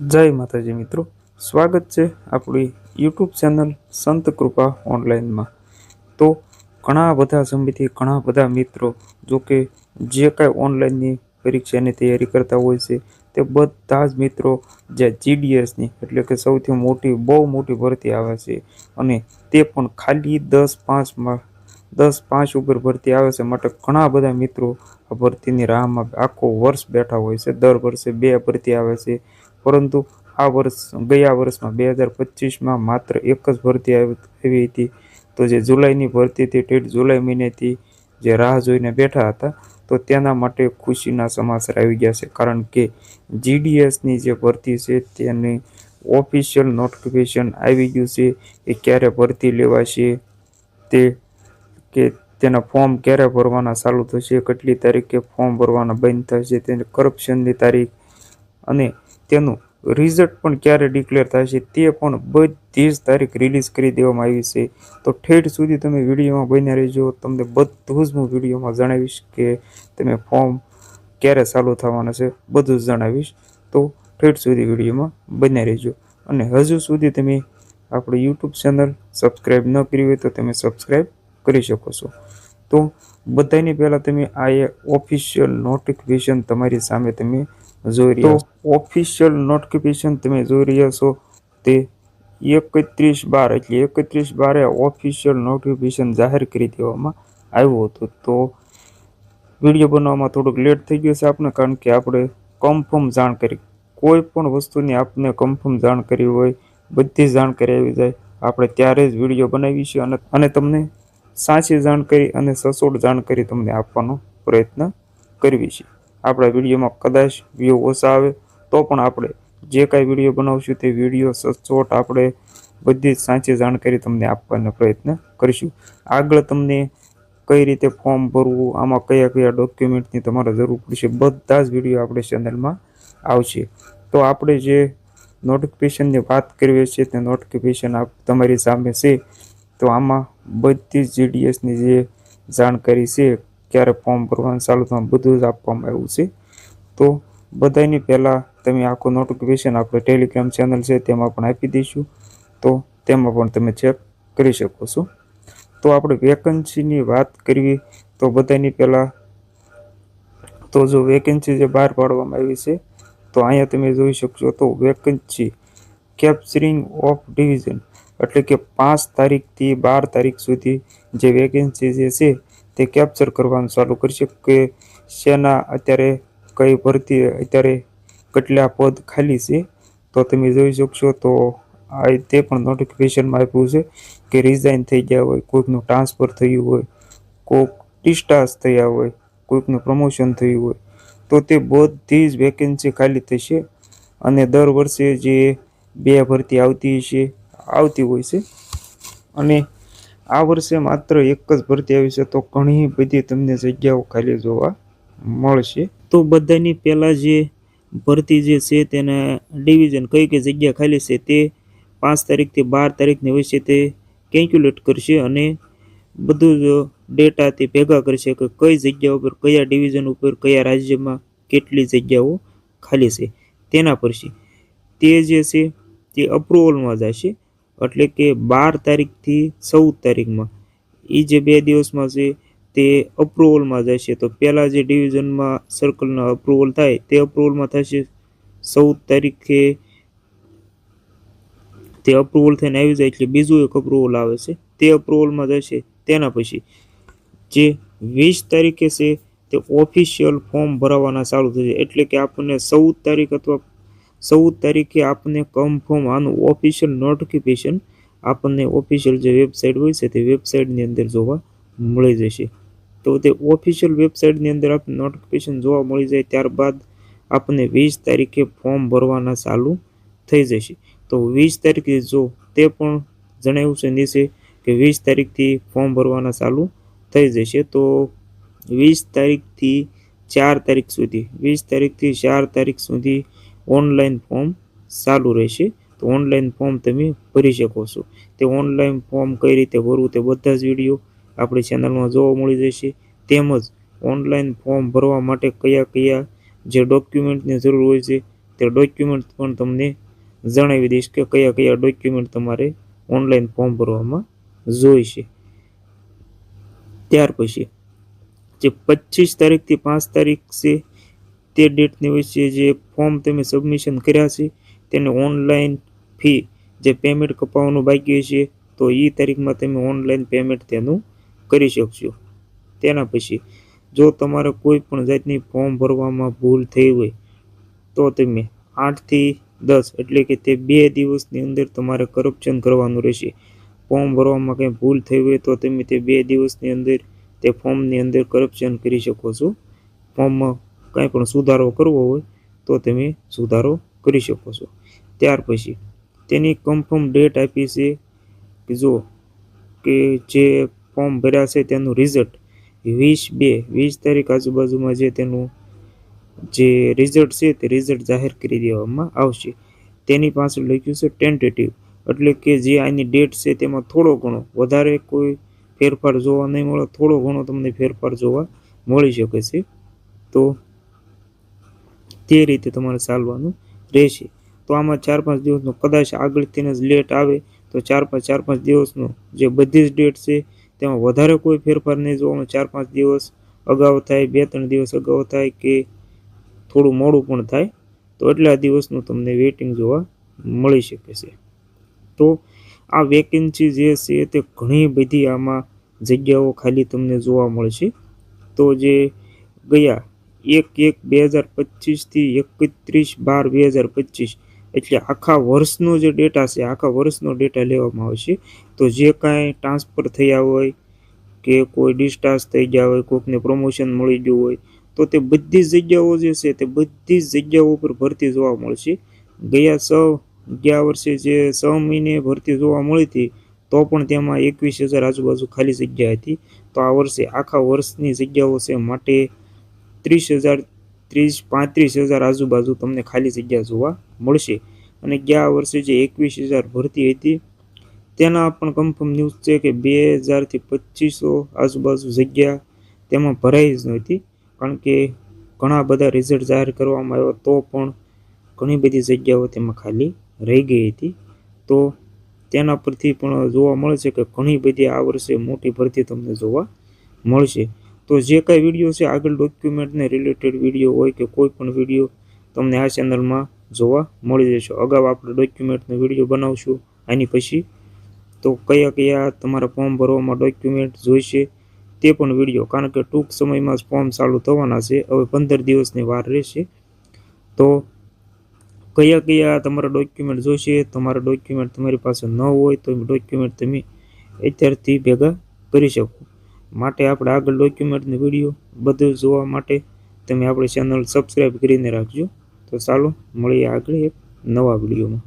જય માતાજી મિત્રો. સ્વાગત છે આપણી યુટ્યુબ ચેનલ સંત કૃપા ઓનલાઈનમાં. તો ઘણા બધા સમયથી ઘણા બધા મિત્રો જો કે જે કાંઈ ઓનલાઈનની પરીક્ષાની તૈયારી કરતા હોય છે, તે બધા જ મિત્રો જે જીડીએસની એટલે કે સૌથી મોટી, બહુ મોટી ભરતી આવે છે અને તે પણ ખાલી દસ પાંચમાં દસ પાંચ ઉપર ભરતી આવે છે માટે ઘણા બધા મિત્રો આ ભરતીની રાહમાં આખો વર્ષ બેઠા હોય છે. દર વર્ષે બે ભરતી આવે છે. પરંતુ આ વર્ષ, ગયા વર્ષમાં બે હજાર પચીસમાં માત્ર એક જ ભરતી આવી હતી. તો જે જુલાઈની ભરતી હતી, ઠેઠ જુલાઈ મહિનેથી જે રાહ જોઈને બેઠા હતા, તો તેના માટે ખુશીના સમાચાર આવી ગયા છે. કારણ કે જીડીએસની જે ભરતી છે, તેની ઓફિશિયલ નોટિફિકેશન આવી ગયું છે એ ક્યારે ભરતી લેવાશે તે, કે તેના ફોર્મ ક્યારે ભરવાના ચાલુ થશે, કેટલી તારીખે ફોર્મ ભરવાના બંધ થશે, તેની કરપ્શનની તારીખ અને તેનું રિઝલ્ટ પણ ક્યારે ડિક્લેર થશે તે પણ બધી જ તારીખ રિલીઝ કરી દેવામાં આવી છે. તો ઠેઠ સુધી તમે વિડીયોમાં બન્યા રહેજો. તમને બધું જ હું વિડીયોમાં જણાવીશ કે તમે ફોર્મ ક્યારે ચાલુ થવાના છે બધું જ જણાવીશ. તો ઠેઠ સુધી વિડીયોમાં બન્યા રહેજો. અને હજુ સુધી તમે આપણી યુટ્યુબ ચેનલ સબસ્ક્રાઈબ ન કરી હોય તો તમે સબસ્ક્રાઈબ કરી શકો છો. તો બધાની પહેલાં તમે આ એ ઓફિશિયલ નોટિફિકેશન તમારી સામે તમે જોઈ રહ્યા છો ઓફિશિયલ નોટિફિકેશન તમે જોઈ રહ્યા છો તે એકત્રીસ બાર એટલે એકત્રીસ બારે ઓફિશિયલ નોટિફિકેશન જાહેર કરી દેવામાં આવ્યું હતું. તો વીડિયો બનાવવામાં થોડુંક લેટ થઈ ગયું છે આપણે કારણ કે આપણે કન્ફર્મ જાણકારી કોઈ પણ વસ્તુની આપને કન્ફર્મ જાણકારી હોય બધી જાણકારી આવી જાય આપણે ત્યારે જ વીડિયો બનાવીશું અને અને તમને સાચી જાણકારી અને સચોટ જાણકારી તમને આપવાનો પ્રયત્ન કરવી છે. આપણા વિડીયોમાં કદાચ વ્યૂ ઓછા આવે, તો પણ આપણે જે કાંઈ વીડિયો બનાવશું તે વીડિયો સચોટ આપણે બધી જ સાચી જાણકારી તમને આપવાનો પ્રયત્ન કરીશું. આગળ તમને કઈ રીતે ફોર્મ ભરવું, આમાં કયા કયા ડોક્યુમેન્ટની તમારે જરૂર પડશે, બધા જ વીડિયો આપણે ચેનલમાં આવશે. તો આપણે જે નોટિફિકેશનની વાત કરીએ છીએ તે નોટિફિકેશન આપ, તમારી સામે છે. તો આમાં બધી જ જીડીએસની જે જાણકારી છે ક્યારે ફોર્મ ભરવાનું ચાલુ થવાનું બધું જ આપવામાં આવ્યું છે. તો બધાની પહેલાં તમે આખું નોટિફિકેશન આપણે ટેલિગ્રામ ચેનલ છે તેમાં પણ આપી દઈશું. તો તેમાં પણ તમે ચેક કરી શકો છો. તો આપણે વેકન્સીની વાત કરવી તો બધાની પહેલાં તો જો વેકેન્સી જે બહાર પાડવામાં આવી છે, તો અહીંયા તમે જોઈ શકશો તો વેકન્સી કેપ્ચરિંગ ઓફ ડિવિઝન એટલે કે પાંચ તારીખથી બાર તારીખ સુધી જે વેકેન્સી જે છે તે કેપ્ચર કરવાનું ચાલુ કરશે કે શેના અત્યારે કઈ ભરતી અત્યારે કેટલા પદ ખાલી છે. તો તમે જોઈ શકશો તો આ તે પણ નોટિફિકેશનમાં આપ્યું છે કે રિઝાઇન થઈ ગયા હોય, કોઈકનું ટ્રાન્સફર થયું હોય, કોઈક ડિસ્ચાર્જ થયા હોય, કોઈકનું પ્રમોશન થયું હોય, તો તે બધી જ વેકેન્સી ખાલી થશે. અને દર વર્ષે જે બે ભરતી આવતી છે, આવતી હોય છે. અને આ વર્ષે માત્ર એક જ ભરતી આવી છે, તો ઘણી બધી તમને જગ્યાઓ ખાલી જોવા મળશે. તો બધાની પહેલાં જે ભરતી જે છે તેના ડિવિઝન કઈ કઈ જગ્યા ખાલી છે તે પાંચ તારીખથી બાર તારીખની હોય છે તે કેલ્ક્યુલેટ કરશે અને બધું જ ડેટા તે ભેગા કરશે કે કઈ જગ્યા ઉપર, કયા ડિવિઝન ઉપર, કયા રાજ્યમાં કેટલી જગ્યાઓ ખાલી છે તેના પરથી તે જે છે તે અપ્રુવલમાં જશે. એટલે કે બાર તારીખથી ચૌદ તારીખમાં. એ જે બે દિવસમાં છે, તે અપ્રુવલમાં જશે. તો પહેલાં જે ડિવિઝનમાં સર્કલના અપ્રુવલ થાય, તે અપ્રુવલમાં થશે. ચૌદ તારીખે તે અપ્રુવલ થઈને આવી જાય, એટલે બીજું એક અપ્રુવલ આવે છે. તે અપ્રુવલમાં જશે, તેના પછી. જે વીસ તારીખે છે, તે ઓફિશિયલ ફોર્મ ભરાવાના ચાલુ થશે. એટલે કે આપણને ચૌદ તારીખ અથવા ચૌદ તારીખે આપણને કન્ફર્મ આનું ઓફિશિયલ નોટિફિકેશન આપણને ઓફિશિયલ જે વેબસાઇટ હોય છે તે વેબસાઇટની અંદર જોવા મળી જશે. તો તે ઓફિશિયલ વેબસાઇટની અંદર આપણે નોટિફિકેશન જોવા મળી જાય ત્યારબાદ આપણને વીસ તારીખે ફોર્મ ભરવાના ચાલુ થઈ જશે. તો વીસ તારીખે જો તે પણ જણાવ્યું છે નીચે કે વીસ તારીખથી ફોર્મ ભરવાના ચાલુ થઈ જશે. તો વીસ તારીખથી ચાર તારીખ સુધી, વીસ તારીખથી ચાર તારીખ સુધી ઓનલાઈન ફોર્મ ચાલુ રહેશે. તો ઓનલાઈન ફોર્મ તમે ભરી શકો છો. તે ઓનલાઈન ફોર્મ કઈ રીતે ભરવું તે બધા જ વીડિયો આપણી ચેનલમાં જોવા મળી જશે. તેમજ ઓનલાઈન ફોર્મ ભરવા માટે કયા કયા જે ડોક્યુમેન્ટની જરૂર હોય છે તે ડોક્યુમેન્ટ પણ તમને જણાવી દઈશ કે કયા કયા ડોક્યુમેન્ટ તમારે ઓનલાઈન ફોર્મ ભરવામાં જોઈશે ત્યાર પછી જે પચીસ તારીખથી પાંચ તારીખ છે તે ડેટની વચ્ચે જે ફોર્મ તમે સબમિશન કર્યા છે, તેને ઓનલાઈન ફી જે પેમેન્ટ કપાવવાનું બાકી છે, તો એ તારીખમાં તમે ઓનલાઈન પેમેન્ટ તેનું કરી શકશો. તેના પછી, જો તમારે કોઈ પણ જાતની ફોર્મ ભરવામાં ભૂલ થઈ હોય, તો તમે આઠથી દસ, એટલે કે તે બે દિવસની અંદર તમારે કરપ્શન કરવાનું રહેશે. ફોર્મ ભરવામાં કંઈ ભૂલ થઈ હોય, તો તમે તે બે દિવસની અંદર તે ફોર્મની અંદર કરપ્શન કરી શકો છો. ફોર્મમાં કાંઈ પણ સુધારો કરવો હોય તો તમે સુધારો કરી શકો છો. ત્યાર પછી તેની કન્ફર્મ ડેટ આપી છે કે જો કે જે ફોર્મ ભર્યા છે તેનું રિઝલ્ટ વીસ બે, વીસ તારીખ આજુબાજુમાં જે તેનું જે રિઝલ્ટ છે તે રિઝલ્ટ જાહેર કરી દેવામાં આવશે. તેની પાછળ લખ્યું છે ટેન્ટેટિવ એટલે કે જે આની ડેટ છે તેમાં થોડો ઘણો વધારે કોઈ ફેરફાર જોવા નહીં મળે, થોડો ઘણો તમને ફેરફાર જોવા મળી શકે છે. તો તે રીતે તમારે ચાલવાનું રહેશે. તો આમાં ચાર પાંચ દિવસનો કદાચ આગળ જ લેટ આવે, તો ચાર પાંચ ચાર પાંચ દિવસનો જે બધી જ ડેટ છે, તેમાં વધારે કોઈ ફેરફાર નહીં જોવામાં ચાર પાંચ દિવસ અગાઉ થાય બે ત્રણ દિવસ અગાઉ થાય કે થોડું મોડું પણ થાય, તો એટલા દિવસનું તમને વેઇટિંગ જોવા મળી શકે છે. તો આ વેકેન્સી જે છે તે ઘણી બધી આમાં જગ્યાઓ ખાલી તમને જોવા મળશે. તો જે ગયા એક એક બે હજાર પચીસથી એકત્રીસ બાર બે હજાર પચીસ. એટલે આખા વર્ષનો જે ડેટા છે, આખા વર્ષનો ડેટા લેવામાં આવશે. તો જે કાંઈ ટ્રાન્સફર થયા હોય કે કોઈ ડિસ્ચાર્જ થઈ ગયા હોય કોઈકને પ્રમોશન મળી ગયું હોય, તો તે બધી જગ્યાઓ જે છે તે બધી જ જગ્યાઓ ઉપર ભરતી જોવા મળશે. ગયા છ, ગયા વર્ષે જે છ મહિને ભરતી જોવા મળી હતી, તો પણ તેમાં એકવીસ હજાર આજુબાજુ ખાલી જગ્યા હતી. તો આ વર્ષે આખા વર્ષની જગ્યાઓ છે માટે ત્રીસ હજાર, ત્રીસ, પાંત્રીસ હજાર આજુબાજુ તમને ખાલી જગ્યા જોવા મળશે. અને ગયા વર્ષે જે એકવીસ હજાર ભરતી હતી, તેના પણ કન્ફર્મ ન્યૂઝ છે કે બે હજારથી પચીસો આજુબાજુ જગ્યા તેમાં ભરાઈ જ નહોતી કારણ કે ઘણા બધા રિઝલ્ટ જાહેર કરવામાં આવ્યા તો પણ ઘણી બધી જગ્યાઓ તેમાં ખાલી રહી ગઈ હતી. તો તેના પરથી પણ જોવા મળે છે કે ઘણી બધી આ વર્ષે મોટી ભરતી તમને જોવા મળશે. તો જે કાંઈ વીડિયો છે, આગળ ડોક્યુમેન્ટને રિલેટેડ વીડિયો હોય કે કોઈ પણ વીડિયો તમને આ ચેનલમાં જોવા મળી જશે અગાઉ આપણે ડોક્યુમેન્ટનો વીડિયો બનાવશું, આની પછી તો કયા કયા તમારા ફોર્મ ભરવામાં ડોક્યુમેન્ટ જોઈશે તે પણ વીડિયો કારણ કે ટૂંક સમયમાં જ ફોર્મ ચાલુ થવાના છે. હવે પંદર દિવસની વાર રહેશે. તો કયા કયા તમારા ડોક્યુમેન્ટ જોઈશે, તમારા ડોક્યુમેન્ટ તમારી પાસે ન હોય તો ડોક્યુમેન્ટ તમે અત્યારથી ભેગા કરી શકો. માટે આપણે આગળ ડોક્યુમેન્ટની વીડિયો બધું જોવા માટે તમે આપણી ચેનલ સબસ્ક્રાઈબ કરીને રાખજો. તો ચાલો, મળીએ આગળ એક નવા વિડીયોમાં